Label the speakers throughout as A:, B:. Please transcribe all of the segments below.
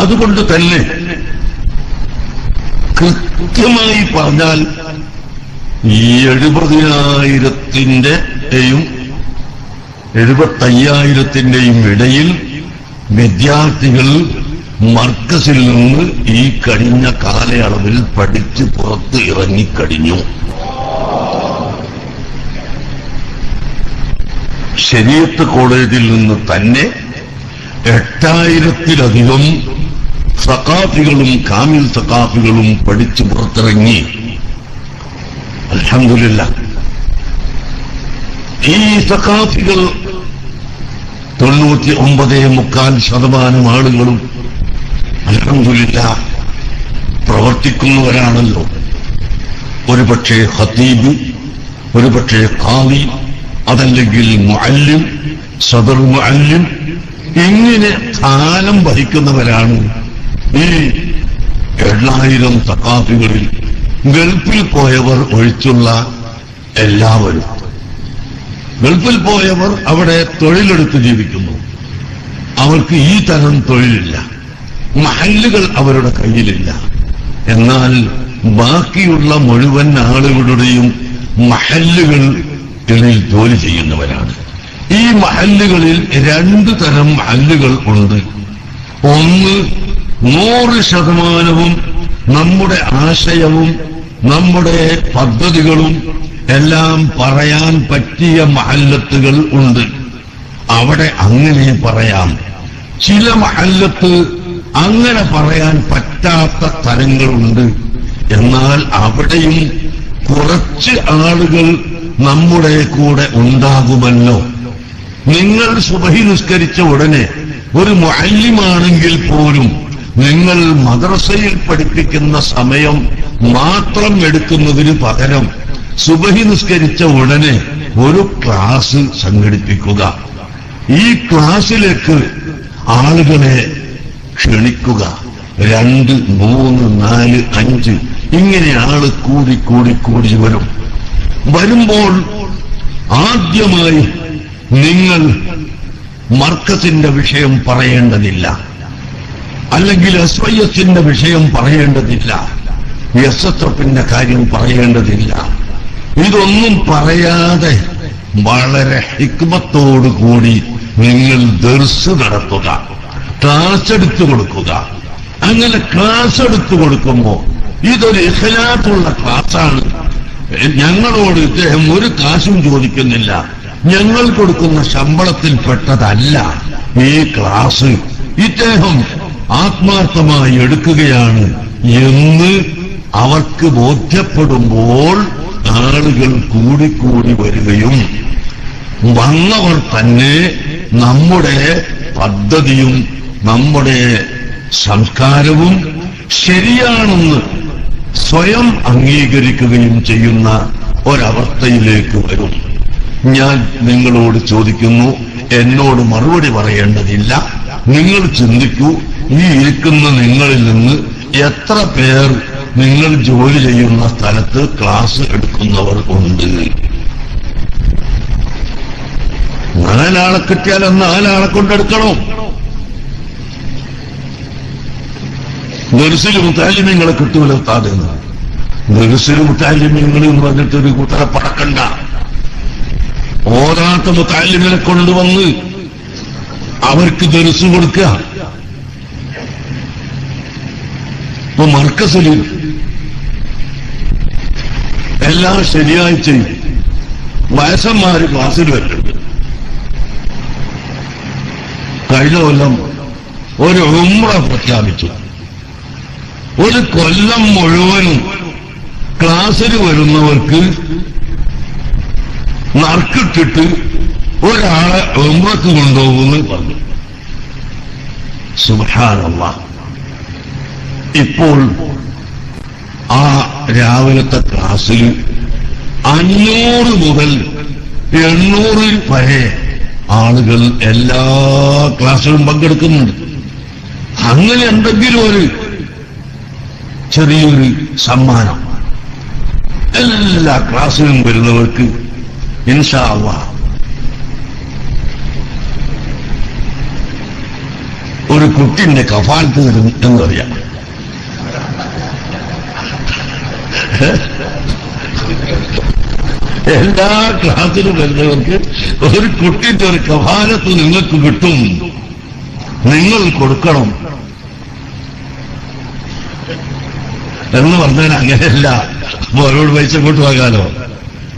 A: അതുകൊണ്ട് തന്നെ കൃത്യമായി പറഞ്ഞാൽ ഈ എഴുപതിനായിരത്തിന്റെയും എഴുപത്തയ്യായിരത്തിന്റെയും ഇടയിൽ വിദ്യാർത്ഥികൾ മർക്കസിൽ നിന്ന് ഈ കഴിഞ്ഞ കാലയളവിൽ പഠിച്ച് പുറത്ത് ഇറങ്ങിക്കഴിഞ്ഞു. ശരീരത്ത് കോളേജിൽ നിന്ന് തന്നെ എട്ടായിരത്തിലധികം സക്കാഫികളും കാമിൽ സക്കാഫികളും പഠിച്ചു പുറത്തിറങ്ങി. അലഹമില്ല ഈ സക്കാഫികൾ തൊണ്ണൂറ്റി ഒമ്പതേ മുക്കാൽ ശതമാനം ആളുകളും അലഹമില്ല പ്രവർത്തിക്കുന്നവരാണല്ലോ. ഒരുപക്ഷെ ഹത്തീബ് ഒരുപക്ഷെ ഖാദി അതല്ലെങ്കിൽ മുഅല്ലിം സദർ മുഅല്ലിം ഇങ്ങനെ സ്ഥാനം വഹിക്കുന്നവരാണ് ഈ എണ്ണായിരം തക്കാഫികളിൽ ഗൾഫിൽ പോയവർ ഒഴിച്ചുള്ള എല്ലാവരും. ഗൾഫിൽ പോയവർ അവിടെ തൊഴിലെടുത്ത് ജീവിക്കുന്നു. അവർക്ക് ഈ തരം തൊഴിലില്ല. മഹല്ലുകൾ അവരുടെ കയ്യിലില്ല. എന്നാൽ ബാക്കിയുള്ള മുഴുവൻ ആളുകളുടെയും മഹല്ലുകൾ ജോലി ചെയ്യുന്നവരാണ്. ഈ മഹല്ലുകളിൽ രണ്ടു തരം മഹല്ലുകൾ ഉണ്ട്. ഒന്ന് നൂറ് ശതമാനവും നമ്മുടെ ആശയവും നമ്മുടെ പദ്ധതികളും എല്ലാം പറയാൻ പറ്റിയ മഹല്ലത്തുകൾ ഉണ്ട്. അവിടെ അങ്ങനെ പറയാം. ചില മഹല്ലത്ത് അങ്ങനെ പറയാൻ പറ്റാത്ത തരങ്ങളുണ്ട്. എന്നാൽ അവിടെയും കുറച്ച് ആളുകൾ നമ്മുടെ കൂടെ ഉണ്ടാകുമല്ലോ. നിങ്ങൾ സുബഹി നിസ്കരിച്ച ഉടനെ ഒരു മുഅല്ലിമാണെങ്കിൽ പോലും നിങ്ങൾ മദ്രസയിൽ പഠിപ്പിക്കുന്ന സമയം മാത്രം എടുക്കുന്നതിന് പകരം സുബഹി നിസ്കരിച്ച ഉടനെ ഒരു ക്ലാസ് സംഘടിപ്പിക്കുക. ഈ ക്ലാസ്സിലേക്ക് ആളുകളെ ക്ഷണിക്കുക. രണ്ട് മൂന്ന് നാല് അഞ്ച് ഇങ്ങനെ ആൾ കൂടി കൂടി കൂടി വരും. വരുമ്പോൾ ആദ്യമായി നിങ്ങൾ മർക്കത്തിന്റെ വിഷയം പറയേണ്ടതില്ല. അല്ലെങ്കിൽ എസ് വിഷയം പറയേണ്ടതില്ല. എസ് കാര്യം പറയേണ്ടതില്ല. ഇതൊന്നും പറയാതെ വളരെ ഹിക്മത്തോടുകൂടി നിങ്ങൾ ദർസ് നടത്തുക. ക്ലാസ് എടുത്തു കൊടുക്കുക. അങ്ങനെ ക്ലാസ് എടുത്തു കൊടുക്കുമ്പോ ഇതൊരു ഇഹലാത്തുള്ള ക്ലാസ്സാണ്. ഞങ്ങളോട് ഇദ്ദേഹം ഒരു കാശും ചോദിക്കുന്നില്ല. ഞങ്ങൾ കൊടുക്കുന്ന ശമ്പളത്തിൽപ്പെട്ടതല്ല ഈ ക്ലാസ് ഇദ്ദേഹം ആത്മാർത്ഥമായി എടുക്കുകയാണ് എന്ന് അവർക്ക് ബോധ്യപ്പെടുമ്പോൾ ആളുകൾ കൂടിക്കൂടി വരികയും വന്നവർ തന്നെ നമ്മുടെ പദ്ധതിയും നമ്മുടെ സംസ്കാരവും ശരിയാണെന്ന് സ്വയം അംഗീകരിക്കുകയും ചെയ്യുന്ന ഒരവസ്ഥയിലേക്ക് വരും. ഞാൻ നിങ്ങളോട് ചോദിക്കുന്നു എന്നോട് മറുപടി പറയേണ്ടതില്ല. നിങ്ങൾ ചിന്തിക്കൂ ഈ ഇരിക്കുന്ന നിങ്ങളിൽ നിന്ന് എത്ര പേർ നിങ്ങൾ ജോലി ചെയ്യുന്ന സ്ഥലത്ത് ക്ലാസ് എടുക്കുന്നവർ ഉണ്ട്. നാലാളെ കിട്ടിയാൽ നാലാളെ കൊണ്ടെടുക്കണം. നെർസിൽ താലിമ്യങ്ങളെ കിട്ടൂല ഉസ്താദ് നെർസിൽ മുത്താലിമ്യങ്ങൾ എന്ന് പറഞ്ഞിട്ട് ഒരു കൂട്ടരെ പടക്കണ്ട ഓരാത്ത മുത്താലിമിനെ കൊണ്ടുവന്ന് അവർക്ക് ദർസ് കൊടുക്കുക. ഇപ്പൊ മർക്കസിൽ എല്ലാ ശനിയാഴ്ചയും വയസ്സന്മാര് ക്ലാസ്സിൽ വരുന്നുണ്ട് കഴിഞ്ഞ കൊല്ലം ഒരു ഉമ്ര പ്രഖ്യാപിച്ചു. ഒരു കൊല്ലം മുഴുവനും ക്ലാസ്സിൽ വരുന്നവർക്ക് നറുക്കിട്ടിട്ട് ഒരാളെ ഉമ്രക്ക് കൊണ്ടുപോകുമെന്ന് പറഞ്ഞു. സുഭാനമ്മ ഇപ്പോൾ ആ രാവിലത്തെ ക്ലാസ്സിൽ അഞ്ഞൂറ് മുതൽ എണ്ണൂറിൽ വരെ ആളുകൾ എല്ലാ ക്ലാസ്സിലും പങ്കെടുക്കുന്നുണ്ട്. അങ്ങനെ എന്തെങ്കിലും ഒരു ചെറിയൊരു സമ്മാനം. എല്ലാ ക്ലാസ്സിലും വരുന്നവർക്ക് ഇൻഷാ അള്ളാ ഒരു കുട്ടിന്റെ കഫാലത്ത് പറയാം എല്ലാ ക്ലാസ്സിലും വരുന്നവർക്ക് ഒരു കുട്ടിന്റെ ഒരു കഫാലത്ത് നിങ്ങൾക്ക് കിട്ടും. നിങ്ങൾ കൊടുക്കണം. എന്ന് പറഞ്ഞാൽ അങ്ങനെയല്ല. അപ്പൊ അവരോട് പൈസ കൂട്ടുവാകാലോ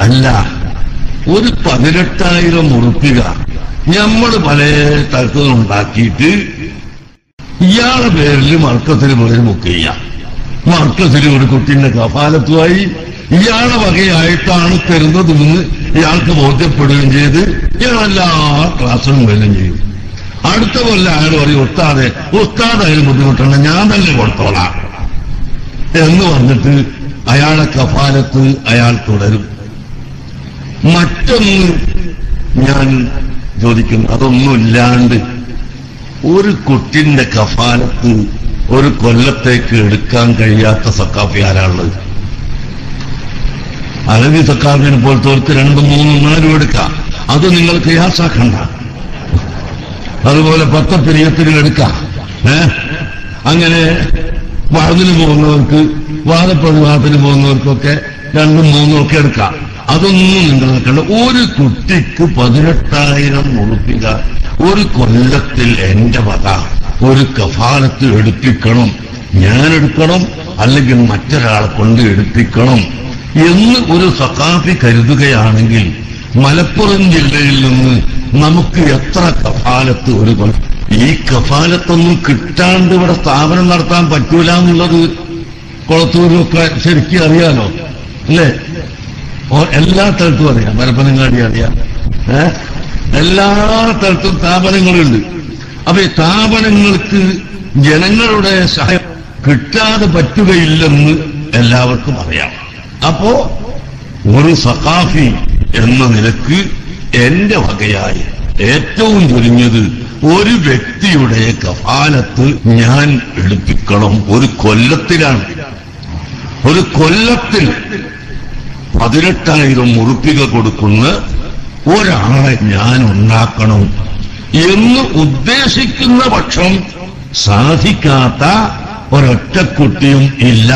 A: അല്ല. ഒരു പതിനെട്ടായിരം ഉറുപ്പിക നമ്മൾ പല തരത്തിൽ ഉണ്ടാക്കിയിട്ട് ഇയാളെ പേരിൽ മർക്കത്തിന് പേര് ബുക്ക് ചെയ്യാം മർക്കത്തിന് ഒരു കുട്ടിന്റെ കഫാലത്തുമായി ഇയാളെ വകയായിട്ടാണ് തരുന്നതെന്ന് ഇയാൾക്ക് ബോധ്യപ്പെടുകയും ചെയ്ത് ഇയാളെല്ലാ എല്ലാ ക്ലാസ്സിലും വരികയും ചെയ്യും അടുത്ത കൊല്ലം അയാൾ പറയും ഉസ്താദെ ഉസ്താദ് അതിന് ഞാൻ തന്നെ കൊടുത്തോളാം. എന്ന് പറഞ്ഞിട്ട് അയാളെ കഫാലത്ത് അയാൾ തുടരും. മറ്റൊന്ന് ഞാൻ ചോദിക്കുന്നു. അതൊന്നുമില്ലാണ്ട് ഒരു കുട്ടിന്റെ കഫാലത്ത് ഒരു കൊല്ലത്തേക്ക് എടുക്കാൻ കഴിയാത്ത സക്കാഫി ആരാളുള്ളത് അലവി സക്കാഫിനെ പോലത്തെ രണ്ടും മൂന്നും നാലും എടുക്കാം. അത് നിങ്ങൾ കയാസാക്കണ്ട അതുപോലെ പത്തപ്പിരിയത്തിന് എടുക്കാം. ഏ? അങ്ങനെ വാതിന് പോകുന്നവർക്ക് വാദപ്രതിവാദത്തിന് പോകുന്നവർക്കൊക്കെ രണ്ടും മൂന്നും ഒക്കെ എടുക്കാം. അതൊന്നും നിങ്ങൾ നോക്കണ്ട ഒരു കുട്ടിക്ക് പതിനെട്ടായിരം ഉറുപ്പിക ഒരു കൊല്ലത്തിൽ എന്റെ വക ഒരു കഫാലത്ത് എടുപ്പിക്കണം. ഞാൻ എടുക്കണം അല്ലെങ്കിൽ മറ്റൊരാളെ കൊണ്ട് എടുപ്പിക്കണം എന്ന് ഒരു സഖാഫി കരുതുകയാണെങ്കിൽ മലപ്പുറം ജില്ലയിൽ നിന്ന് നമുക്ക് എത്ര കഫാലത്ത് ഒരു ഈ കഫാലത്തൊന്നും കിട്ടാണ്ട് ഇവിടെ സ്ഥാപനം നടത്താൻ പറ്റൂല എന്നുള്ളത് കുളത്തൂരൊക്കെ ശരിക്കും അറിയാലോ അല്ലേ? എല്ലാ സ്ഥലത്തും അറിയാം. മരപ്പനങ്ങാടി അറിയാം എല്ലാ സ്ഥലത്തും സ്ഥാപനങ്ങളുണ്ട്. അപ്പൊ ഈ സ്ഥാപനങ്ങൾക്ക് ജനങ്ങളുടെ സഹായം കിട്ടാതെ പറ്റുകയില്ലെന്ന് എല്ലാവർക്കും അറിയാം. അപ്പോ ഒരു സഖാഫി എന്ന നിലയ്ക്ക് എന്റെ വകയായി ഏറ്റവും ചുരുങ്ങിയത് ഒരു വ്യക്തിയുടെ കഫാലത്ത് ഞാൻ എടുപ്പിക്കണം. ഒരു കൊല്ലത്തിലാണ്. ഒരു കൊല്ലത്തിൽ പതിനെട്ടായിരം ഉറുപ്പിക കൊടുക്കുന്ന ഒരാളെ ഞാൻ ഉണ്ടാക്കണം എന്ന് ഉദ്ദേശിക്കുന്ന പക്ഷം സാധിക്കാത്ത ഒരൊറ്റക്കുട്ടിയും ഇല്ല.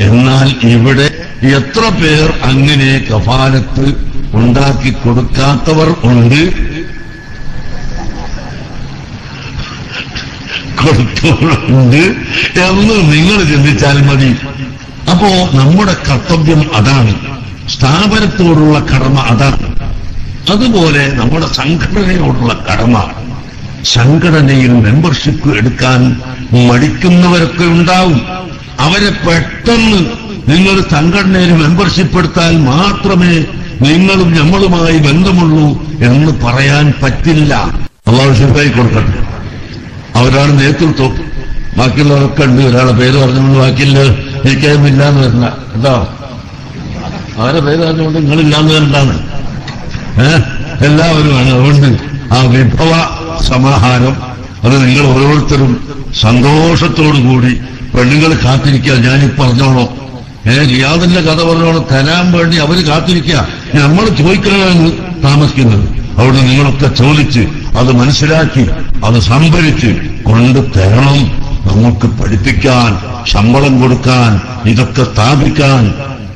A: എന്നാൽ ഇവിടെ എത്ര പേർ അങ്ങനെ കഫാലത്ത് ഉണ്ടാക്കി കൊടുക്കാത്തവർ ഉണ്ട്? കൊടുത്തവരുണ്ട് എന്ന് നിങ്ങൾ ചിന്തിച്ചാൽ മതി. അപ്പോ നമ്മുടെ കർത്തവ്യം അതാണ്. സ്ഥാപനത്തോടുള്ള കടമ അതാണ്. അതുപോലെ നമ്മുടെ സംഘടനയോടുള്ള കടമ. സംഘടനയിൽ മെമ്പർഷിപ്പ് എടുക്കാൻ മടിക്കുന്നവരൊക്കെ ഉണ്ടാവും. അവരെ പെട്ടെന്ന് നിങ്ങൾ സംഘടനയിൽ മെമ്പർഷിപ്പ് എടുത്താൽ മാത്രമേ നിങ്ങളും നമ്മളുമായി ബന്ധമുള്ളൂ എന്ന് പറയാൻ പറ്റില്ല. അള്ളാഹു ശരിയായി കൊടുക്കട്ടെ. അവരാണ് നേതൃത്വം ബാക്കിയുള്ളവരൊക്കെ ഉണ്ട്. ഒരാളെ പേര് പറഞ്ഞുകൊണ്ട് ബാക്കിയില്ല എനിക്കതില്ല എന്ന് പറഞ്ഞ കേട്ടോ അവരെ പേര് പറഞ്ഞുകൊണ്ട് നിങ്ങളില്ലാന്ന് വരണ്ടാണ് ഏഹ് എല്ലാവരുമാണ്. അതുകൊണ്ട് ആ വിഭവ സമാഹാരം അത് നിങ്ങൾ ഓരോരുത്തരും സന്തോഷത്തോടു കൂടി പെണ്ണുങ്ങൾ കാത്തിരിക്കുക. ഞാനീ പറഞ്ഞോളോ. ഏ റിയാദിന്റെ കഥ പറഞ്ഞോളൂ. തരാൻ വേണ്ടി അവർ കാത്തിരിക്കുക. നമ്മൾ ചോദിക്കണമെന്ന് താമസിക്കുന്നത്. അവിടെ നിങ്ങളൊക്കെ ചോദിച്ച് അത് മനസ്സിലാക്കി അത് സംഭരിച്ച് കൊണ്ട് തരണം. നമുക്ക് പഠിപ്പിക്കാൻ ശമ്പളം കൊടുക്കാൻ ഇതൊക്കെ സ്ഥാപിക്കാൻ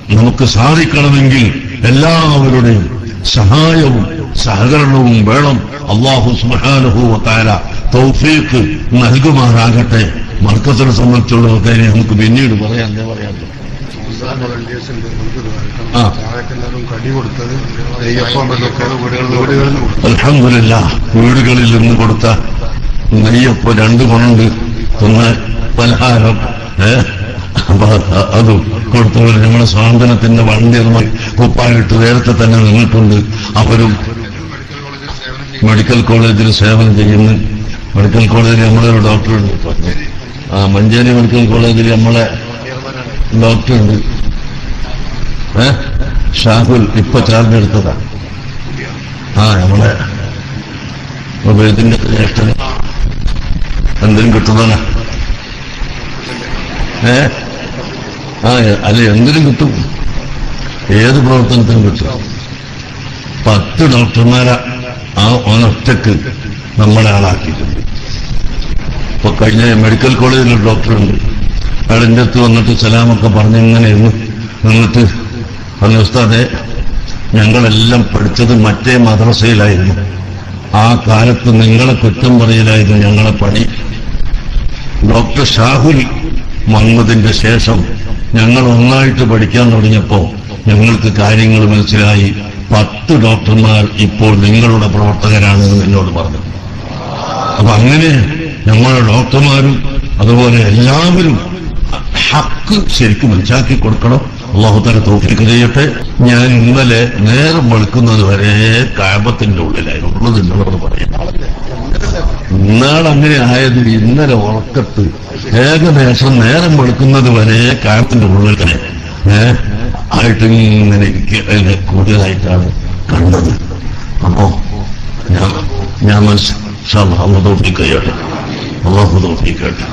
A: നമുക്ക് സാധിക്കണമെങ്കിൽ എല്ലാവരുടെയും സഹായവും സഹകരണവും വേണം. അള്ളാഹു സുബാനുഭൂവത്താര തൗഫീക്ക് നൽകുമാറാകട്ടെ. മർക്കത്തിനെ സംബന്ധിച്ചുള്ള കാര്യം നമുക്ക് പിന്നീട് പറയാം. ഞാൻ പറയാം. അലഹമില്ല വീടുകളിൽ നിന്ന് കൊടുത്ത നെയ്യപ്പം രണ്ട് കൊണ്ട് ഒന്ന് പലഹാരം ഏ? അപ്പൊ അതും കൊടുത്തവർ നമ്മുടെ സ്വാതന്ത്ര്യത്തിന്റെ വണ്ടി കുപ്പായിട്ട് നേരത്തെ തന്നെ നിന്നിട്ടുണ്ട്. അവരും
B: മെഡിക്കൽ കോളേജിൽ സേവനം ചെയ്യുന്നു.
A: മെഡിക്കൽ കോളേജിൽ നമ്മളെ ഒരു ഡോക്ടറുണ്ട്. ആ മഞ്ചേരി മെഡിക്കൽ കോളേജിൽ നമ്മളെ ഡോക്ടറുണ്ട്. ഏ? ഷാഹുൽ ഇപ്പൊ ചാർജ് എടുത്തതാ. ആ നമ്മളെ ഉപയോഗത്തിന്റെ ജ്യേഷ്ഠന് എന്തിനും കിട്ടുന്നതാണ്. ഏ? ആ അല്ല എന്തിനും കിട്ടും. ഏത് പ്രവർത്തനത്തിനും കിട്ടും. പത്ത് ഡോക്ടർമാരെ ആ ഒനൊറ്റക്ക് നമ്മളെ ആളാക്കിയിട്ടുണ്ട്. ഇപ്പൊ കഴിഞ്ഞ മെഡിക്കൽ കോളേജിൽ ഒരു ഡോക്ടറുണ്ട്. അയാൾ എന്റെ അടുത്ത് വന്നിട്ട് സലാമൊക്കെ പറഞ്ഞ് ഇങ്ങനെ ഇരുന്ന് നിന്നിട്ട് പറഞ്ഞു ഉസ്താദെ ഞങ്ങളെല്ലാം പഠിച്ചത് മറ്റേ മദ്രസയിലായിരുന്നു. ആ കാലത്ത് നിങ്ങളെ കുറ്റം പറയലായിരുന്നു ഞങ്ങളെ പണി. ഡോക്ടർ ഷാഹുൽ വന്നതിന്റെ ശേഷം ഞങ്ങൾ ഒന്നായിട്ട് പഠിക്കാൻ തുടങ്ങിയപ്പോ ഞങ്ങൾക്ക് കാര്യങ്ങൾ മനസ്സിലായി. പത്ത് ഡോക്ടർമാർ ഇപ്പോൾ നിങ്ങളുടെ പ്രവർത്തകരാണ് എന്ന് എന്നോട് പറഞ്ഞു. അപ്പൊ അങ്ങനെ ഞങ്ങളുടെ ഡോക്ടർമാരും അതുപോലെ എല്ലാവരും ഹക്ക് ശരിക്കും മനസ്സിലാക്കി കൊടുക്കണം. അള്ളാഹുത്താല തോഫിക്ക് ചെയ്യട്ടെ. ഞാൻ ഇന്നലെ നേരം വെളുക്കുന്നത് വരെ കാപത്തിന്റെ ഉള്ളിലായിരുന്നു. ഉള്ളത് എന്നോട് പറയാം ഇന്നാളങ്ങനെ ആയത് ഇന്നലെ ഉറക്കത്ത് ഏകദേശം നേരം വെളുക്കുന്നത് വരെ തന്നെ. ഏ? ആയിട്ട് ഇങ്ങനെ കൂടുതലായിട്ടാണ് കണ്ടത്. അപ്പോ ഞാൻ ഞാൻ മനസ്സിലാ അള്ളാഹു ചെയ്യട്ടെ അള്ളാഹു തോഫിക്കട്ടെ